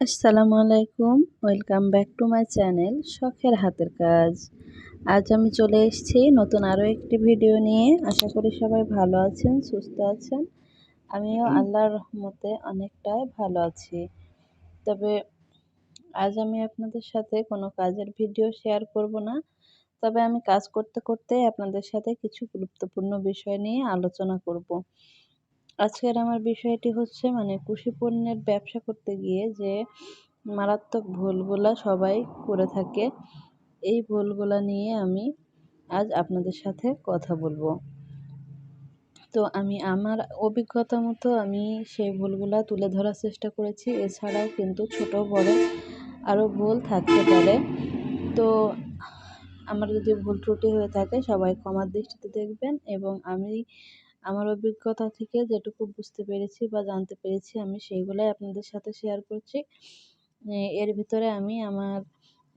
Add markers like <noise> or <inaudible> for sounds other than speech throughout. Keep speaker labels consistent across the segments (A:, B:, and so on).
A: আসসালামু আলাইকুম। Welcome back to my channel শখের হাতের কাজ। আজ আমি চলে এসেছি নতুন আরও একটি ভিডিও নিয়ে। আশা করি সবাই ভালো আছেন, সুস্থ আছেন। আমিও আল্লাহর রহমতে অনেকটাই ভালো আছি। তবে আজ আমি আপনাদের সাথে কোনো কাজের ভিডিও শেয়ার করব না। তবে আমি কাজ করতে করতে আপনাদের সাথে কিছু গুরুত্বপূর্ণ বিষয় নিয়ে আলোচনা করব। আজকের আমার বিষয়টি হচ্ছে মানে কুশি পণ্যের ব্যবসা করতে গিয়ে যে মারাত্মক ভুলগুলা সবাই করে থাকে, এই ভুলগুলা নিয়ে আমি আজ আপনাদের সাথে কথা বলব। তো আমি আমার অভিজ্ঞতা মতো আমি সেই ভুলগুলা তুলে ধরার চেষ্টা করেছি, এছাড়াও কিন্তু ছোট বড় আরও ভুল থাকতে পারে। তো আমার যদি ভুল ত্রুটি হয়ে থাকে সবাই ক্ষমার দৃষ্টিতে দেখবেন এবং আমি আমার অভিজ্ঞতা থেকে যেটুকু বুঝতে পেরেছি বা জানতে পেরেছি আমি সেইগুলাই আপনাদের সাথে শেয়ার করছি। এর ভিতরে আমি আমার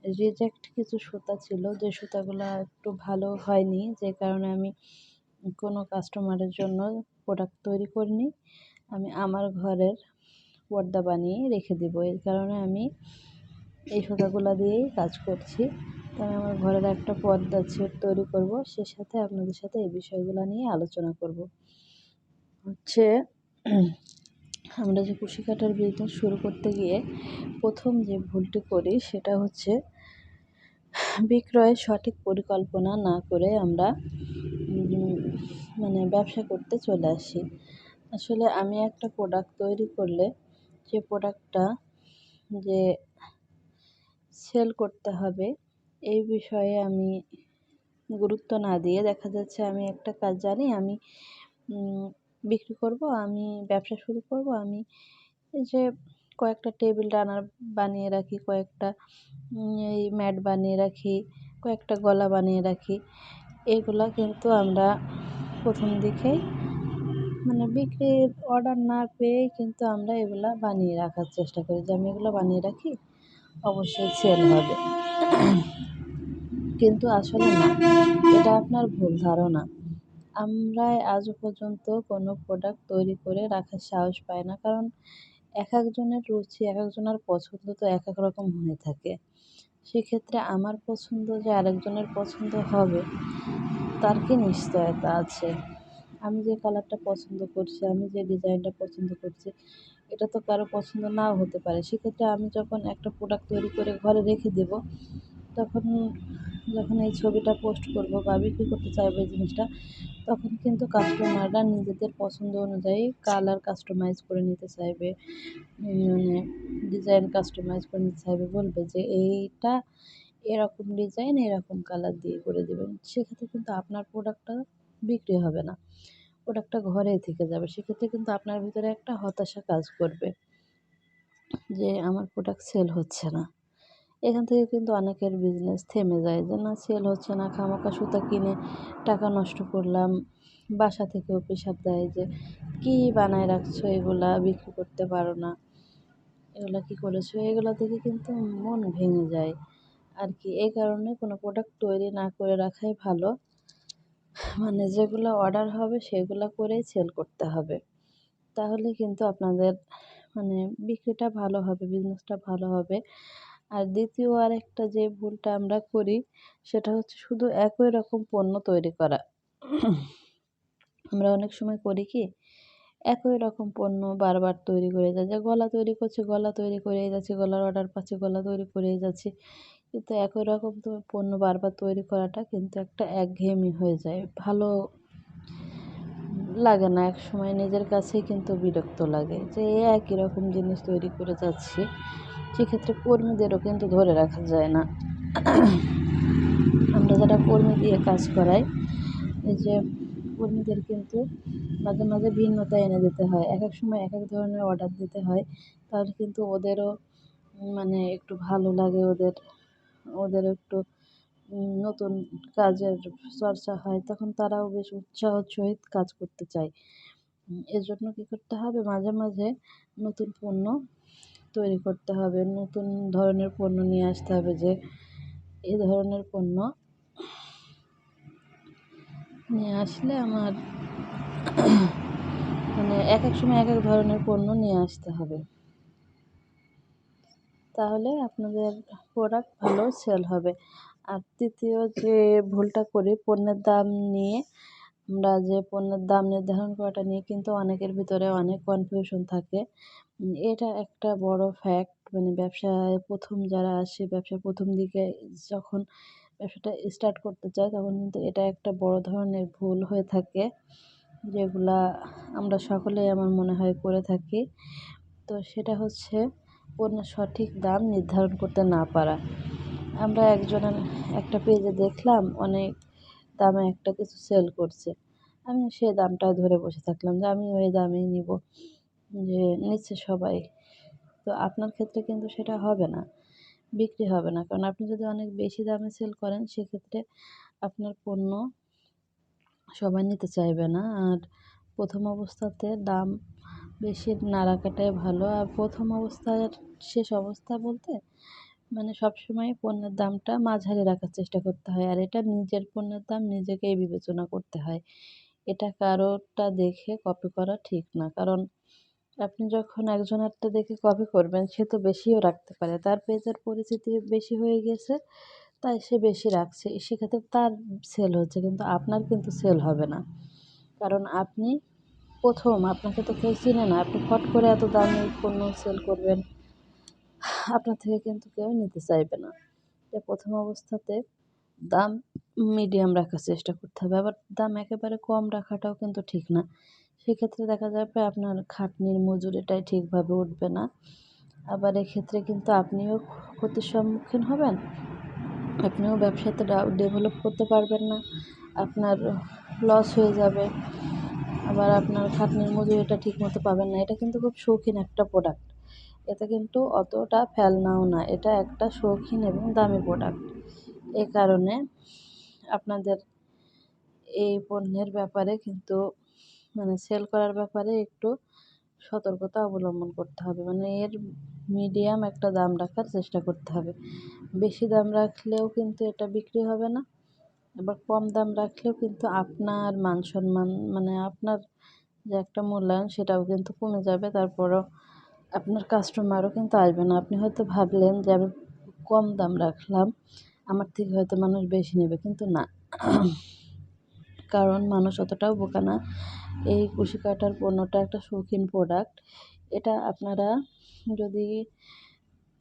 A: রিজেক্ট কিছু সুতা ছিল, যে সুতাগুলো একটু ভালো হয়নি, যে কারণে আমি কোনো কাস্টমারের জন্য প্রোডাক্ট তৈরি করিনি। আমি আমার ঘরের পর্দা বানিয়ে রেখে দেবো, এর কারণে আমি এই সুতাগুলো দিয়েই কাজ করছি। তাই আমার ঘরের একটা পর্দা সেট তৈরি করব। সে সাথে আপনাদের সাথে এই বিষয়গুলো নিয়ে আলোচনা করব। হচ্ছে, আমরা যে কুশি কাটার বিজনেস শুরু করতে গিয়ে প্রথম যে ভুলটি করি, সেটা হচ্ছে, বিক্রয়ের সঠিক পরিকল্পনা না করে আমরা মানে ব্যবসা করতে চলে আসি। আসলে আমি একটা প্রোডাক্ট তৈরি করলে, যে প্রোডাক্টটা যে সেল করতে হবে এই বিষয়ে আমি গুরুত্ব না দিয়ে দেখা যাচ্ছে আমি একটা কাজ জানি, আমি বিক্রি করব, আমি ব্যবসা শুরু করব, আমি যে কয়েকটা টেবিল রানার বানিয়ে রাখি, কয়েকটা এই ম্যাট বানিয়ে রাখি, কয়েকটা গলা বানিয়ে রাখি, এগুলা কিন্তু আমরা প্রথম দিকেই মানে বিক্রির অর্ডার না পেয়েই কিন্তু আমরা এগুলা বানিয়ে রাখার চেষ্টা করি। যে আমি এগুলো বানিয়ে রাখি, অবশ্যই সেল হবে। কিন্তু আসলে না। এটা আপনার ভুল ধারণা। আমরা আজও পর্যন্ত কোনো প্রোডাক্ট তৈরি করে রাখার সাহস পাই না। কারণ এক একজনের রুচি, এক একজনের পছন্দ তো এক এক রকম হয়ে থাকে। সেক্ষেত্রে আমার পছন্দ যে আরেকজনের পছন্দ হবে, তার কি নিশ্চয়তা আছে? আমি যে কালারটা পছন্দ করছি, আমি যে ডিজাইনটা পছন্দ করছি, এটা তো কারও পছন্দ নাও হতে পারে। সেক্ষেত্রে আমি যখন একটা প্রোডাক্ট তৈরি করে ঘরে রেখে দেবো, তখন যখন এই ছবিটা পোস্ট করব বা বিক্রি করতে চাইব এই জিনিসটা, তখন কিন্তু কাস্টমাররা নিজেদের পছন্দ অনুযায়ী কালার কাস্টমাইজ করে নিতে চাইবে। মানে ডিজাইন কাস্টমাইজ করে নিতে চাইবে, বলবে যে এইটা এরকম ডিজাইন এরকম কালার দিয়ে করে দেবেন সেক্ষেত্রে কিন্তু আপনার প্রোডাক্টটা বিক্রি হবে না। প্রোডাক্টটা ঘরেই থেকে যাবে। সেক্ষেত্রে কিন্তু আপনার ভিতরে একটা হতাশা কাজ করবে যে আমার প্রোডাক্ট সেল হচ্ছে না। এখান থেকে কিন্তু অনেকের বিজনেস থেমে যায়। যে, না সেল হচ্ছে না খামাকা সুতা কিনে টাকা নষ্ট করলাম। বাসা থেকেও প্রেশার দেয় যে, কী বানায় রাখছো এগুলা? বিক্রি করতে পারো না। এগুলা কী করেছ? এগুলো থেকে কিন্তু মন ভেঙে যায়। আর কি এই কারণে কোনো প্রোডাক্ট তৈরি না করে রাখাই ভালো। মানে যেগুলো অর্ডার হবে, সেগুলো করেই সেল করতে হবে। তাহলে কিন্তু আপনাদের মানে বিক্রিটা ভালো হবে বিজনেসটা ভালো হবে। আর দ্বিতীয় আরেকটা যে ভুলটা আমরা করি, সেটা হচ্ছে শুধু একই রকম পণ্য তৈরি করা। আমরা অনেক সময় করি কি, একই রকম পণ্য বারবার তৈরি করে যায় যে গলা তৈরি করছে, গলা তৈরি করেই যাচ্ছে, গলার অর্ডার পাচ্ছে, গলা তৈরি করেই যাচ্ছে। কিন্তু একই রকম পণ্য বারবার তৈরি করাটা কিন্তু একটা একঘেয়েমি হয়ে যায়। ভালো লাগে না, এক সময় নিজের কাছেই কিন্তু বিরক্ত লাগে যে একই রকম জিনিস তৈরি করে যাচ্ছি। সেক্ষেত্রে কর্মীদেরও কিন্তু ধরে রাখা যায় না। আমরা যারা কর্মী দিয়ে কাজ করাই, এই যে কর্মীদের কিন্তু মাঝে মাঝে ভিন্নতা এনে দিতে হয়। এক এক সময় এক এক ধরনের অর্ডার দিতে হয়, তাহলে কিন্তু ওদেরও মানে একটু ভালো লাগে, ওদের ওদের একটু নতুন কাজের চর্চা হয়, তখন তারাও বেশ উৎসাহ সহিত কাজ করতে চায়। এজন্য কী করতে হবে? মাঝে মাঝে নতুন পণ্য তৈরি করতে হবে, নতুন ধরনের পণ্য নিয়ে আসতে হবে যে এই ধরনের পণ্য নিয়ে আসলে আমার <clears throat> মানে এক এক সময় এক এক ধরনের পণ্য নিয়ে আসতে হবে। তাহলে আপনাদের প্রোডাক্ট ভালো সেল হবে। আর তৃতীয় যে ভুলটা করি পণ্যের দাম নিয়ে, আমরা যে পণ্যের দাম নির্ধারণ করাটা নিয়ে কিন্তু অনেকের ভিতরে অনেক কনফিউশন থাকে। এটা একটা বড় ফ্যাক্ট মানে ব্যবসায় প্রথম যারা আসে, ব্যবসার প্রথম দিকে যখন ব্যবসাটা স্টার্ট করতে চায়, তখন কিন্তু এটা একটা বড় ধরনের ভুল হয়ে থাকে, যেগুলা আমরা সকলেই আমার মনে হয় করে থাকি। তো সেটা হচ্ছে পণ্যের সঠিক দাম নির্ধারণ করতে না পারা। আমরা একজনের একটা পেজে দেখলাম, অনেক দামে একটা কিছু সেল করছে। আমি সে দামটা ধরে বসে থাকলাম যে আমি ওই দামেই নিব। যে নিচ্ছে সবাই। তো আপনার ক্ষেত্রে কিন্তু সেটা হবে না, বিক্রি হবে না। কারণ আপনি যদি অনেক বেশি দামে সেল করেন, সেক্ষেত্রে আপনার পণ্য সবাই নিতে চাইবে না। আর প্রথম অবস্থাতে দাম বেশি না রাখাটাই ভালো। আর প্রথম অবস্থার শেষ অবস্থা বলতে মানে সবসময় পণ্যের দামটা মাঝারি রাখার চেষ্টা করতে হয়। আর এটা নিজের পণ্যের দাম নিজেকেই বিবেচনা করতে হয়। এটা কারোরটা দেখে কপি করা ঠিক না। কারণ আপনি যখন একজনেরটা দেখে কপি করবেন, সে তো বেশিও রাখতে পারে। তার পেজের পরিচিতি বেশি হয়ে গেছে, তাই সে বেশি রাখছে। সেক্ষেত্রে তার সেল হচ্ছে, কিন্তু আপনার কিন্তু সেল হবে না। কারণ আপনি প্রথম, আপনাকে তো কেউ চিনে না। আপনি ফট করে এত দামি পণ্য সেল করবেন। আপনার থেকে কিন্তু কেউ নিতে চাইবে না। যে প্রথম অবস্থাতে দাম মিডিয়াম রাখার চেষ্টা করতে হবে। আবার দাম একেবারে কম রাখাটাও কিন্তু ঠিক না। সেক্ষেত্রে দেখা যাবে আপনার খাটনির মজুরিটাই ঠিকভাবে উঠবে না। আবার এক্ষেত্রে কিন্তু আপনিও ক্ষতির সম্মুখীন হবেন। আপনিও ব্যবসাতে ডেভেলপ করতে পারবেন না। আপনার লস হয়ে যাবে। আবার আপনার খাটনির মজুরিটা ঠিক মতো পাবেন না। এটা কিন্তু খুব শৌখিন একটা প্রোডাক্ট এতে কিন্তু অতটা ফেলনাও না। এটা একটা শৌখিন এবং দামি প্রোডাক্ট এ কারণে আপনাদের এই পণ্যের ব্যাপারে কিন্তু মানে সেল করার ব্যাপারে একটু সতর্কতা অবলম্বন করতে হবে। মানে এর মিডিয়াম একটা দাম রাখার চেষ্টা করতে হবে। বেশি দাম রাখলেও কিন্তু এটা বিক্রি হবে না। আবার কম দাম রাখলেও কিন্তু আপনার মান সম্মান মানে আপনার যে একটা মূল্যায়ন সেটাও কিন্তু কমে যাবে। তারপরও আপনার কাস্টমারও কিন্তু আসবে না। আপনি হয়তো ভাবলেন যে, আমি কম দাম রাখলাম, আমার থেকে হয়তো মানুষ বেশি নেবে। কিন্তু না। <clears throat> কারণ মানুষ অতটাও বোকা না। এই কুশি কাটার পণ্যটা একটা শৌখিন প্রোডাক্ট এটা আপনারা যদি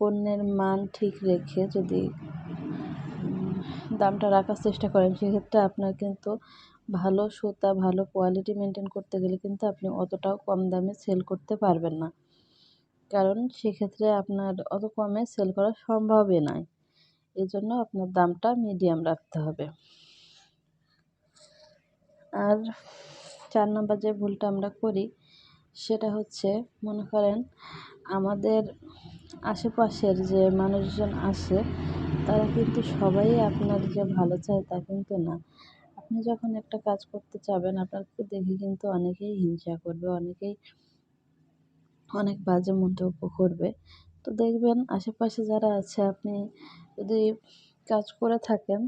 A: পণ্যের মান ঠিক রেখে যদি দামটা রাখার চেষ্টা করেন, সেক্ষেত্রে আপনার কিন্তু ভালো সুতা, ভালো কোয়ালিটি মেনটেন করতে গেলে কিন্তু আপনি অতটাও কম দামে সেল করতে পারবেন না। কারণ সেক্ষেত্রে আপনার অত কমে সেল করা সম্ভবই নয়। এই জন্য আপনার দামটা মিডিয়াম রাখতে হবে। আর চার নম্বর যে ভুলটা আমরা করি, সেটা হচ্ছে মনে করেন আমাদের আশেপাশের যে মানুষজন আছে, তারা কিন্তু সবাই আপনার যে ভালো চায় তা কিন্তু না। আপনি যখন একটা কাজ করতে চাবেন, আপনাকে দেখে কিন্তু অনেকেই হিংসা করবে, অনেকেই অনেক বাজে মন্তব্য করবে। তো দেখবেন আশেপাশে যারা আছে, আপনি যদি কাজ করে থাকেন,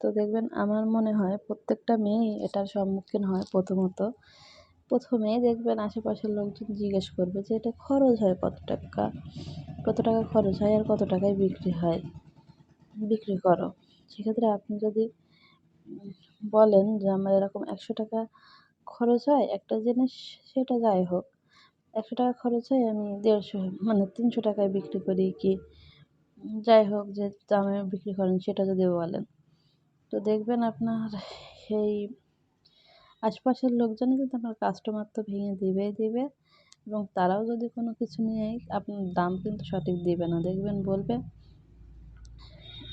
A: তো দেখবেন আমার মনে হয় প্রত্যেকটা মেয়েই এটার সম্মুখীন হয় প্রথমত। প্রথমে দেখবেন আশেপাশের লোকজন জিজ্ঞেস করবে যে, এটা খরচ হয় কত টাকা? কত টাকা খরচ হয় আর কত টাকায় বিক্রি হয়? বিক্রি করো। সেক্ষেত্রে আপনি যদি বলেন যে, আমার এরকম একশো টাকা খরচ হয়, একটা জিনিস সেটা যাই হোক একশো টাকা খরচ হয়, আমি দেড়শো মানে তিনশো টাকায় বিক্রি করি কি। যাই হোক, যে দামে বিক্রি করেন সেটা যদি বলেন। তো দেখবেন আপনার সেই আশপাশের লোকজনই কিন্তু আপনার কাস্টমার তো ভেঙে দিবেই দিবে এবং তারাও যদি কোনো কিছু নিয়ে আপনার দাম কিন্তু সঠিক দিবে না। দেখবেন বলবে,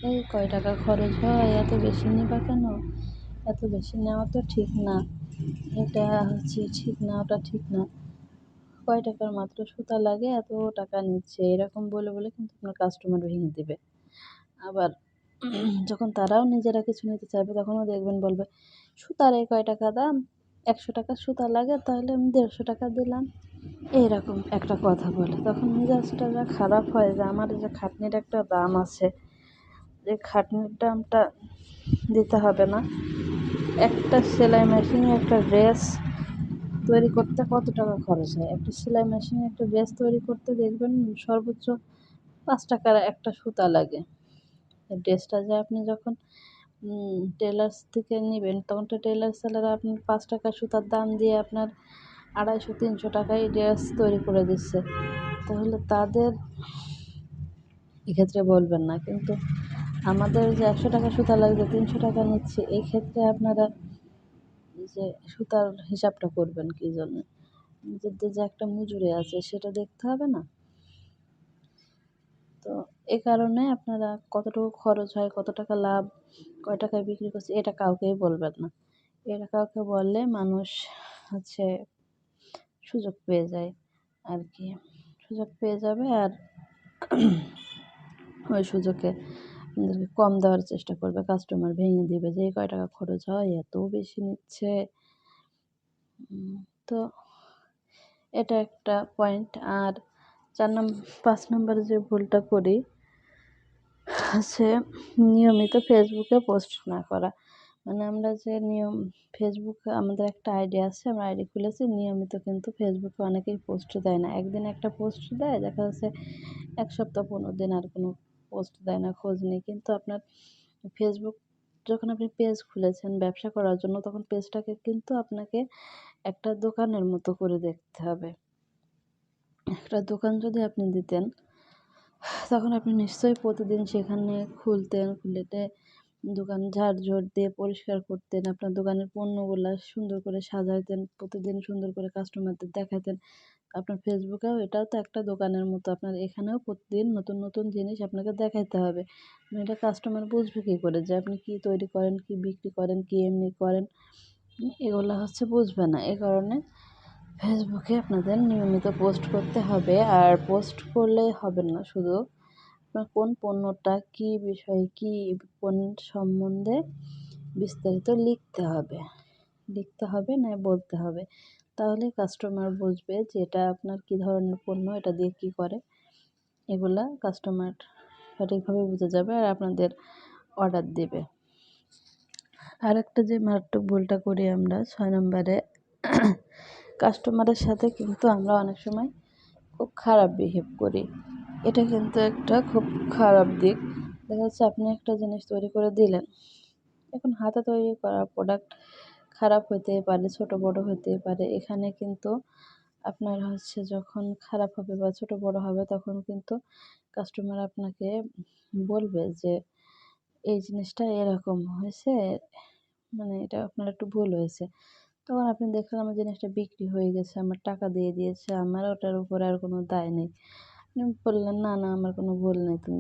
A: এই কয় টাকা খরচ হয়, এত বেশি নেবা কেন? এত বেশি নেওয়া তো ঠিক না। এটা হচ্ছে ঠিক না, ওটা ঠিক না। কয় টাকার মাত্র সুতা লাগে, এত টাকা নিচ্ছে, এরকম বলে বলে কিন্তু আপনার কাস্টমার ভেঙে দেবে। আবার <clears throat> যখন তারাও নিজেরা কিছু নিতে চাইবে, তখনও দেখবেন বলবে, সুতার এই কয় টাকা দাম? একশো টাকা সুতা লাগে, তাহলে আমি দেড়শো টাকা দিলাম। এইরকম একটা কথা বলে। তখন মেজাজটা খারাপ হয়, যে আমার যে খাটনির একটা দাম আছে, যে খাটনির দামটা দিতে হবে না। একটা সেলাই মেশিনে একটা ড্রেস তৈরি করতে কত টাকা খরচ হয়? একটা সেলাই মেশিনে একটা ড্রেস তৈরি করতে দেখবেন সর্বোচ্চ পাঁচ টাকার একটা সুতা লাগে। ড্রেসটা যে আপনি যখন টেলার্স থেকে নেবেন, তখন তো টেলার্স সেলার আপনার পাঁচ টাকা সুতার দাম দিয়ে আপনার আড়াইশো, তিনশো টাকায় ড্রেস তৈরি করে দিচ্ছে। তাহলে তাদের এক্ষেত্রে বলবেন না, কিন্তু আমাদের যে একশো টাকা সুতা লাগবে, তিনশো টাকা নিচ্ছে এই ক্ষেত্রে আপনারা যে সুতার হিসাবটা করবেন কী জন্য? নিজেদের যে একটা মজুরি আছে সেটা দেখতে হবে না? তো এ কারণে আপনারা কতটুকু খরচ হয়, কত টাকা লাভ, কয় টাকায় বিক্রি করছে, এটা কাউকেই বলবেন না। এটা কাউকে বললে মানুষ হচ্ছে সুযোগ পেয়ে যায় আর কি। সুযোগ পেয়ে যাবে আর ওই সুযোগে আপনাদেরকে কম দেওয়ার চেষ্টা করবে কাস্টমার ভেঙে দিবে যে কয় টাকা খরচ হয়? এত বেশি নিচ্ছে? তো এটা একটা পয়েন্ট আর চার নম্বর পাঁচ নম্বরে যে ভুলটা করি আছে নিয়মিত ফেসবুকে পোস্ট না করা। মানে আমরা যে নিয়ম ফেসবুকে আমাদের একটা আইডি আছে, আমরা আইডি খুলেছি, নিয়মিত কিন্তু ফেসবুকে অনেকেই পোস্ট দেয় না। একদিন একটা পোস্ট দেয়, দেখা যাচ্ছে এক সপ্তাহ, পনেরো দিন আর কোনো পোস্ট দেয় না, খোঁজ নেই কিন্তু আপনার ফেসবুক যখন আপনি পেজ খুলেছেন ব্যবসা করার জন্য, তখন পেজটাকে কিন্তু আপনাকে একটা দোকানের মতো করে দেখতে হবে। একটা দোকান যদি আপনি দিতেন, তখন আপনি নিশ্চয়ই প্রতিদিন সেখানে খুলতেন খুলেতে দোকান ঝাড়ঝড় দিয়ে পরিষ্কার করতেন, আপনার দোকানের পণ্যগুলা সুন্দর করে সাজাইতেন, প্রতিদিন সুন্দর করে কাস্টমারদের দেখাতেন আপনার ফেসবুকেও এটাও তো একটা দোকানের মতো, আপনার এখানেও প্রতিদিন নতুন নতুন জিনিস আপনাকে দেখাইতে হবে। এটা কাস্টমার বুঝবে কী করে যে আপনি কী তৈরি করেন, কী বিক্রি করেন, কী এমনি করেন? এগুলো হচ্ছে বুঝবে না, এ কারণে ফেসবুকে আপনাদের নিয়মিত পোস্ট করতে হবে, আর পোস্ট করলে হবে না শুধু কোন পণ্যটা কী বিষয়ে কী কোন সম্বন্ধে বিস্তারিত লিখতে হবে। লিখতে হবে না বলতে হবে। তাহলে কাস্টমার বুঝবে যে এটা আপনার কী ধরনের পণ্য, এটা দিয়ে কী করে। এগুলা কাস্টমার সঠিকভাবে বুঝে যাবে আর আপনাদের অর্ডার দেবে। আর একটা যে মারাত্মক ভুলটা করি আমরা, ছয় নম্বরে কাস্টমারের সাথে কিন্তু আমরা অনেক সময় খুব খারাপ বিহেভ করি। এটা কিন্তু একটা খুব খারাপ দিক। দেখা যাচ্ছে আপনি একটা জিনিস তৈরি করে দিলেন। এখন হাতে তৈরি করা প্রোডাক্ট খারাপ হতেই পারে, ছোট বড় হতেই পারে। এখানে কিন্তু আপনার হচ্ছে যখন খারাপ হবে বা ছোট বড় হবে, তখন কিন্তু কাস্টমার আপনাকে বলবে যে, এই জিনিসটা এরকম হয়েছে মানে এটা আপনার একটু ভুল হয়েছে। তখন আপনি দেখলেন আমার জিনিসটা বিক্রি হয়ে গেছে, আমার টাকা দিয়ে দিয়েছে, আমার ওটার উপরে আর কোনো দায় নেই। বললেন, না না, আমার কোনো ভুল নেই। তুমি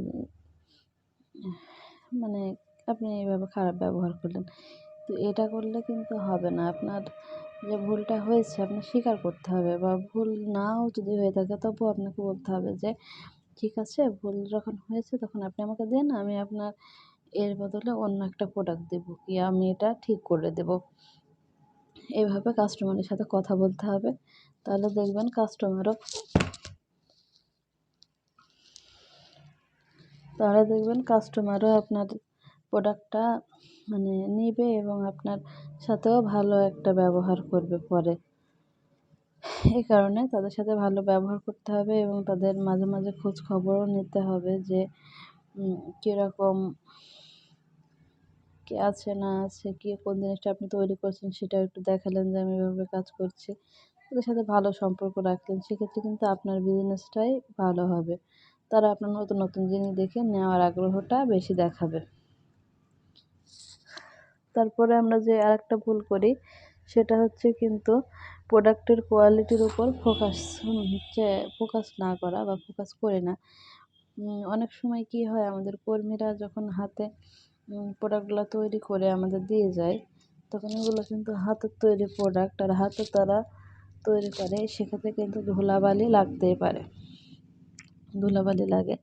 A: মানে আপনি এইভাবে খারাপ ব্যবহার করলেন। তো এটা করলে কিন্তু হবে না। আপনার যে ভুলটা হয়েছে আপনার স্বীকার করতে হবে বা ভুল নাও যদি হয়ে থাকে, তবুও আপনাকে বলতে হবে যে, ঠিক আছে, ভুল যখন হয়েছে, তখন আপনি আমাকে দেন, আমি আপনার এর বদলে অন্য একটা প্রোডাক্ট দেবো। কি আমি এটা ঠিক করে দেবো? এভাবে কাস্টমারের সাথে কথা বলতে হবে। তাহলে দেখবেন কাস্টমারও তাহলে দেখবেন কাস্টমারও আপনার প্রোডাক্টটা মানে নেবে এবং আপনার সাথেও ভালো একটা ব্যবহার করবে পরে। এই কারণে তাদের সাথে ভালো ব্যবহার করতে হবে এবং তাদের মাঝে মাঝে খোঁজ খবরও নিতে হবে যে কীরকম কে আছে, না আছে, কী, কোন জিনিসটা আপনি তৈরি করছেন সেটাও একটু দেখালেন যে আমি এভাবে কাজ করছি। তাদের সাথে ভালো সম্পর্ক রাখলেন, সেক্ষেত্রে কিন্তু আপনার বিজনেসটাই ভালো হবে। তারা আপনার নতুন নতুন জিনিস দেখে নেওয়ার আগ্রহটা বেশি দেখাবে। তারপরে আমরা যে আরেকটা ভুল করি, সেটা হচ্ছে কিন্তু প্রোডাক্টের কোয়ালিটির উপর ফোকাস হচ্ছে ফোকাস না করা বা ফোকাস করে না। অনেক সময় কি হয়, আমাদের কর্মীরা যখন হাতে প্রোডাক্টগুলো তৈরি করে আমাদের দিয়ে যায়, তখন এগুলো কিন্তু হাতের তৈরি প্রোডাক্ট আর হাতে তারা তৈরি করে, সেক্ষেত্রে কিন্তু ধুলাবালি লাগতেই পারে। ধুলাবালি লাগে।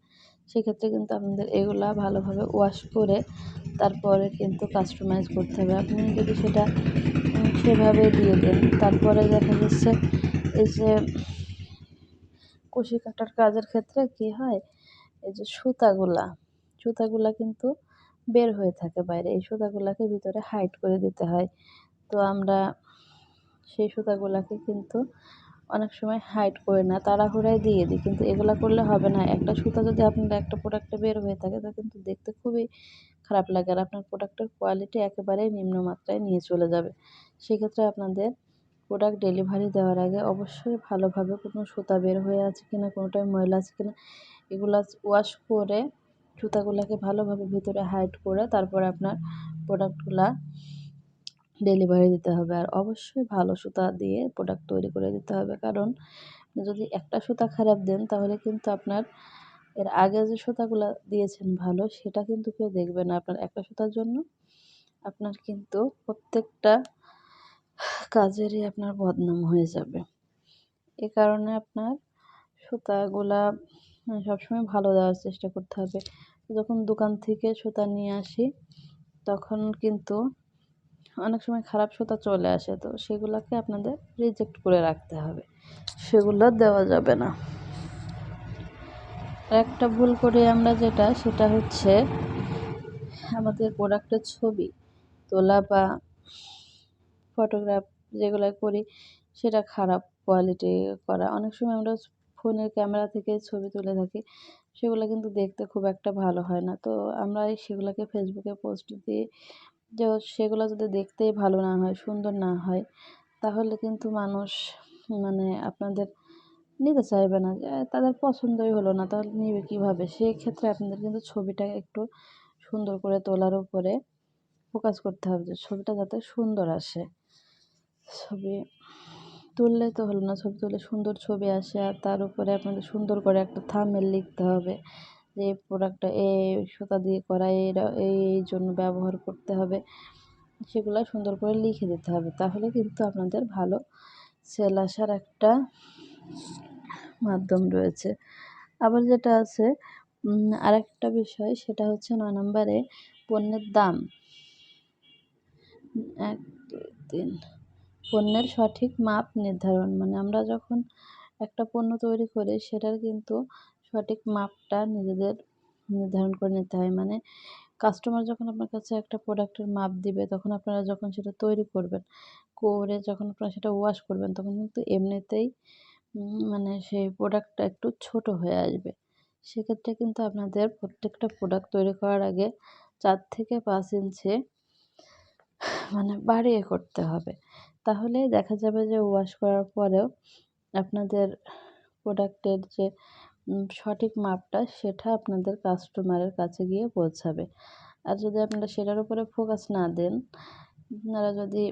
A: সেক্ষেত্রে কিন্তু আপনাদের এগুলা ভালোভাবে ওয়াশ করে তারপরে কিন্তু কাস্টমাইজ করতে হবে। আপনি যদি সেটা সেভাবে দিয়ে দেন, তারপরে দেখা যাচ্ছে এই যে কুশি কাটার কাজের ক্ষেত্রে কী হয়? এই যে সুতাগুলা সুতাগুলা কিন্তু বের হয়ে থাকে বাইরে। এই সুতাগুলাকে ভিতরে হাইড করে দিতে হয়। তো আমরা সেই সুতাগুলাকে কিন্তু অনেক সময় হাইড করে না, তাড়াহুড়ায় দিয়ে দিই। কিন্তু এগুলো করলে হবে না। একটা সুতা যদি আপনার একটা প্রোডাক্টে বের হয়ে থাকে, তা কিন্তু দেখতে খুবই খারাপ লাগে। আর আপনার প্রোডাক্টের কোয়ালিটি একেবারেই নিম্নমাত্রায় নিয়ে চলে যাবে। সেক্ষেত্রে আপনাদের প্রোডাক্ট ডেলিভারি দেওয়ার আগে অবশ্যই ভালোভাবে কোনো সুতা বের হয়ে আছে কিনা, কোনোটায় ময়লা আছে কিনা, এগুলো ওয়াশ করে সুতাগুলোকে ভালোভাবে ভিতরে হাইড করে তারপরে আপনার প্রোডাক্টগুলা ডেলিভারি দিতে হবে। আর অবশ্যই ভালো সুতা দিয়ে প্রোডাক্ট তৈরি করে দিতে হবে। কারণ যদি একটা সুতা খারাপ দেন, তাহলে কিন্তু আপনার এর আগে যে সুতাগুলো দিয়েছেন ভালো, সেটা কিন্তু কেউ দেখবে না। আপনার একটা সুতার জন্য আপনার কিন্তু প্রত্যেকটা কাজেরই আপনার বদনাম হয়ে যাবে। এ কারণে আপনার সুতাগুলা সবসময় ভালো দেওয়ার চেষ্টা করতে হবে। যখন দোকান থেকে সুতা নিয়ে আসি, তখন কিন্তু অনেক সময় খারাপ সুতা চলে আসে, তো সেগুলোকে আপনাদের রিজেক্ট করে রাখতে হবে। সেগুলো দেওয়া যাবে না। একটা ভুল করি আমরা যেটা, সেটা হচ্ছে আমাদের প্রোডাক্টের ছবি, তোলা বা ফটোগ্রাফ যেগুলো করি, সেটা খারাপ কোয়ালিটি করা। অনেক সময় আমরা ফোনের ক্যামেরা থেকে ছবি তুলে থাকি, সেগুলো কিন্তু দেখতে খুব একটা ভালো হয় না। তো আমরা সেগুলোকে ফেসবুকে পোস্ট দিই যে সেগুলো যদি দেখতেই ভালো না হয়, সুন্দর না হয়, তাহলে কিন্তু মানুষ মানে আপনাদের নিতে চাইবে না। তাদের পছন্দই হলো না, তাহলে নেবে কীভাবে? সেই ক্ষেত্রে আপনাদের কিন্তু ছবিটা একটু সুন্দর করে তোলার উপরে ফোকাস করতে হবে যে ছবিটা যাতে সুন্দর আসে। ছবি তুললে তো হলো না, ছবি তুললে সুন্দর ছবি আসে, আর তার উপরে আপনাদের সুন্দর করে একটা থামেল লিখতে হবে। যে প্রোডাক্টটা এই সুতা দিয়ে করা এই এই জন্য ব্যবহার করতে হবে, সেগুলো সুন্দর করে লিখে দিতে হবে। তাহলে কিন্তু আপনাদের ভালো সেল আসার একটা মাধ্যম রয়েছে। আবার যেটা আছে আরেকটা বিষয়, সেটা হচ্ছে নয় নম্বরে পণ্যের দাম। এক তিন। পণ্যের সঠিক মাপ নির্ধারণ। মানে আমরা যখন একটা পণ্য তৈরি করি, সেটার কিন্তু সঠিক মাপটা নিজেদের নির্ধারণ করে নিতে হয়। মানে কাস্টমার যখন আপনার কাছে একটা প্রোডাক্টের মাপ দিবে, তখন আপনারা যখন সেটা তৈরি করবেন, করে যখন আপনারা সেটা ওয়াশ করবেন, তখন কিন্তু এমনিতেই মানে সেই প্রোডাক্টটা একটু ছোট হয়ে আসবে। সেক্ষেত্রে কিন্তু আপনাদের প্রত্যেকটা প্রোডাক্ট তৈরি করার আগে চার থেকে পাঁচ ইঞ্চে মানে বাড়িয়ে করতে হবে। তাহলে দেখা যাবে যে ওয়াশ করার পরেও আপনাদের প্রোডাক্টের যে সঠিক মাপটা সেটা আপনাদের কাস্টমারের কাছে গিয়ে পৌঁছাবে। আর যদি আপনারা সেটার উপরে ফোকাস না দেন, আপনারা যদি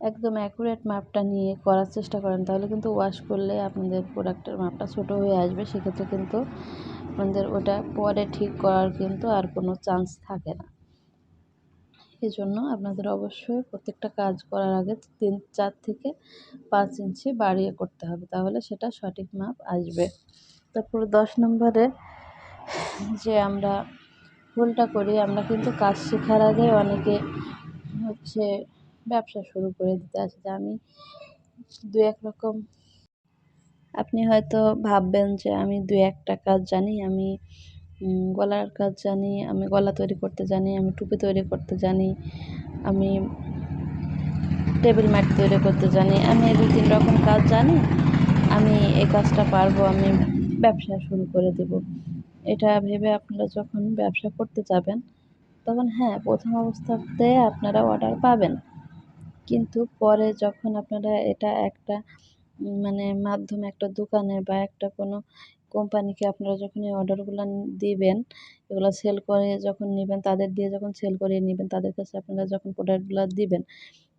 A: একদম অ্যাকুরেট মাপটা নিয়ে করার চেষ্টা করেন, তাহলে কিন্তু ওয়াশ করলে আপনাদের প্রোডাক্টের মাপটা ছোট হয়ে আসবে। সেক্ষেত্রে কিন্তু আপনাদের ওটা পরে ঠিক করার কিন্তু আর কোনো চান্স থাকে না। এই জন্য আপনাদের অবশ্যই প্রত্যেকটা কাজ করার আগে তিন, চার থেকে পাঁচ ইঞ্চি বাড়িয়ে করতে হবে। তাহলে সেটা সঠিক মাপ আসবে। তারপর দশ নম্বরে যে আমরা ভুলটা করি, আমরা কিন্তু কাজ শেখার আগে অনেকে হচ্ছে ব্যবসা শুরু করে দিতে আসে যে আমি দু এক রকম আপনি হয়তো ভাববেন যে আমি দু একটা কাজ জানি, আমি গলার কাজ জানি, আমি গলা তৈরি করতে জানি, আমি টুপি তৈরি করতে জানি, আমি টেবিল ম্যাট তৈরি করতে জানি, আমি দু তিন রকম কাজ জানি, আমি এই কাজটা পারব, আমি ব্যবসা শুরু করে দেব। এটা ভেবে আপনারা যখন ব্যবসা করতে যাবেন, তখন হ্যাঁ প্রথম অবস্থাতে আপনারা অর্ডার পাবেন। কিন্তু পরে যখন আপনারা এটা একটা মানে মাধ্যমে একটা দোকানে বা একটা কোনো কোম্পানিকে আপনারা যখন এই অর্ডারগুলো দিবেন, এগুলো সেল করে যখন নেবেন, তাদের দিয়ে যখন সেল করিয়ে নেবেন, তাদের কাছে আপনারা যখন প্রোডাক্টগুলো দিবেন,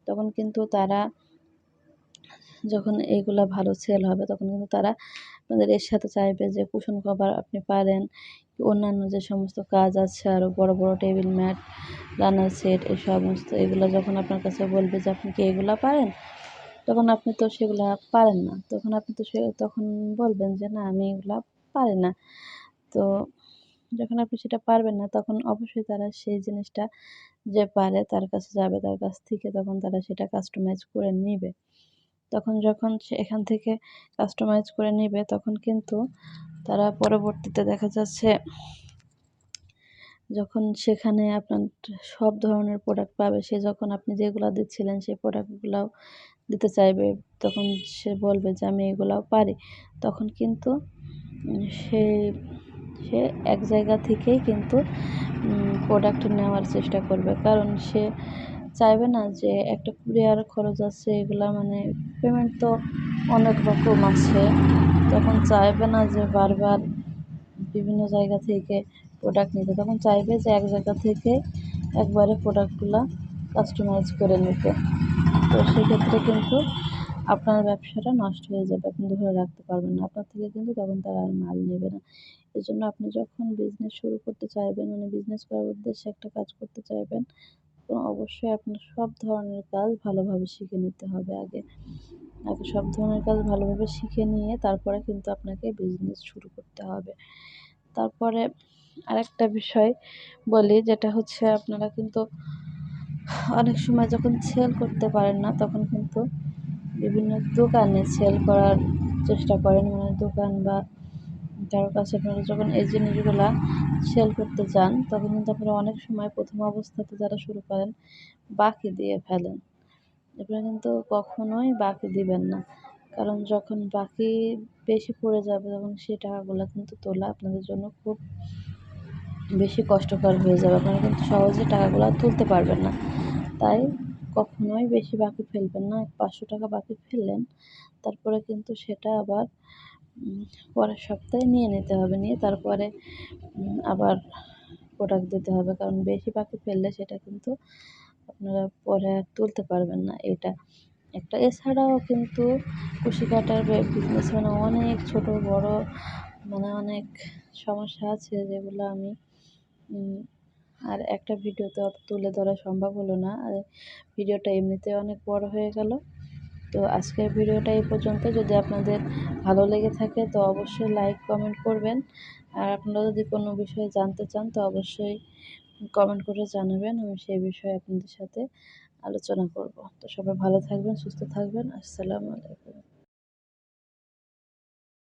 A: তখন কিন্তু তারা যখন এইগুলো ভালো সেল হবে, তখন কিন্তু তারা আপনাদের এর সাথে চাইবে যে কুশন কভার আপনি পারেন, অন্যান্য যে সমস্ত কাজ আছে আরও বড় বড় টেবিল ম্যাট রানার সেট এই সমস্ত, এগুলো যখন আপনার কাছে বলবে যে আপনি কি এগুলো পারেন তখন আপনি তো সেগুলো পারেন না। তখন আপনি তো সে, তখন বলবেন যে, না, আমি এগুলো পারি না। তো যখন আপনি সেটা পারবেন না, তখন অবশ্যই তারা সেই জিনিসটা যে পারে, তার কাছে যাবে, তার কাছ থেকে তখন তারা সেটা কাস্টমাইজ করে নেবে। তখন যখন সে, এখান থেকে কাস্টমাইজ করে নেবে, তখন কিন্তু তারা পরবর্তীতে দেখা যাচ্ছে যখন সেখানে আপনার সব ধরনের প্রোডাক্ট পাবে, সে যখন আপনি যেগুলো দিচ্ছিলেন, সেই প্রোডাক্টগুলোও দিতে চাইবে, তখন সে বলবে যে, আমি এগুলাও পারি। তখন কিন্তু সে সে এক জায়গা থেকেই কিন্তু প্রোডাক্ট নেওয়ার চেষ্টা করবে। কারণ সে চাইবে না যে, একটা কুরিয়ার খরচ আছে, এগুলা মানে পেমেন্ট তো অনেক রকম আছে। তখন চাইবে না যে, বারবার বিভিন্ন জায়গা থেকে প্রোডাক্ট নিতে। তখন চাইবে যে, এক জায়গা থেকে একবারে প্রোডাক্টগুলো কাস্টমাইজ করে নিতে। তো সেক্ষেত্রে কিন্তু আপনার ব্যবসাটা নষ্ট হয়ে যাবে, আপনি ধরে রাখতে পারবেন না। আপনার থেকে কিন্তু তখন তারা আর মাল নেবে না। এই জন্য আপনি যখন বিজনেস শুরু করতে চাইবেন মানে বিজনেস করার উদ্দেশ্যে একটা কাজ করতে চাইবেন, তো অবশ্যই আপনার সব ধরনের কাজ ভালোভাবে শিখে নিতে হবে আগে। আগে সব ধরনের কাজ ভালোভাবে শিখে নিয়ে তারপরে কিন্তু আপনাকে বিজনেস শুরু করতে হবে। তারপরে আরেকটা বিষয় বলি, যেটা হচ্ছে আপনারা কিন্তু অনেক সময় যখন সেল করতে পারেন না, তখন কিন্তু বিভিন্ন দোকানে সেল করার চেষ্টা করেন। মানে দোকান বা কারও কাছে আপনারা যখন এই জিনিসগুলা সেল করতে যান, তখন কিন্তু আপনারা অনেক সময় প্রথম অবস্থাতে যারা শুরু করেন, বাকি দিয়ে ফেলেন। আপনারা কিন্তু কখনোই বাকি দিবেন না। কারণ যখন বাকি বেশি পড়ে যাবে, তখন সেই টাকাগুলো কিন্তু তোলা আপনাদের জন্য খুব বেশি কষ্টকর হয়ে যাবে। আপনারা কিন্তু সহজে টাকাগুলো তুলতে পারবেন না। তাই কখনোই বেশি বাকি ফেলবেন না। পাঁচশো টাকা বাকি ফেললেন, তারপরে কিন্তু সেটা আবার পরের সপ্তাহে নিয়ে নিতে হবে। নিয়ে তারপরে আবার প্রোডাক্ট দিতে হবে। কারণ বেশি বাকি ফেললে সেটা কিন্তু আপনারা পরে আর তুলতে পারবেন না এটা। একটা এছাড়াও কিন্তু কুশি কাটার বিজনেস মানে অনেক ছোট, বড় মানে অনেক সমস্যা আছে যেগুলো আমি আর একটা ভিডিওতে অত তুলে ধরা সম্ভব হলো না। আর ভিডিওটা এমনিতে অনেক বড় হয়ে গেল। তো আজকের ভিডিওটা এই পর্যন্ত। যদি আপনাদের ভালো লেগে থাকে, তো অবশ্যই লাইক কমেন্ট করবেন। আর আপনারা যদি কোনো বিষয়ে জানতে চান, তো অবশ্যই কমেন্ট করে জানাবেন। আমি সেই বিষয়ে আপনাদের সাথে আলোচনা করব। তো সবাই ভালো থাকবেন, সুস্থ থাকবেন। আসসালামু আলাইকুম।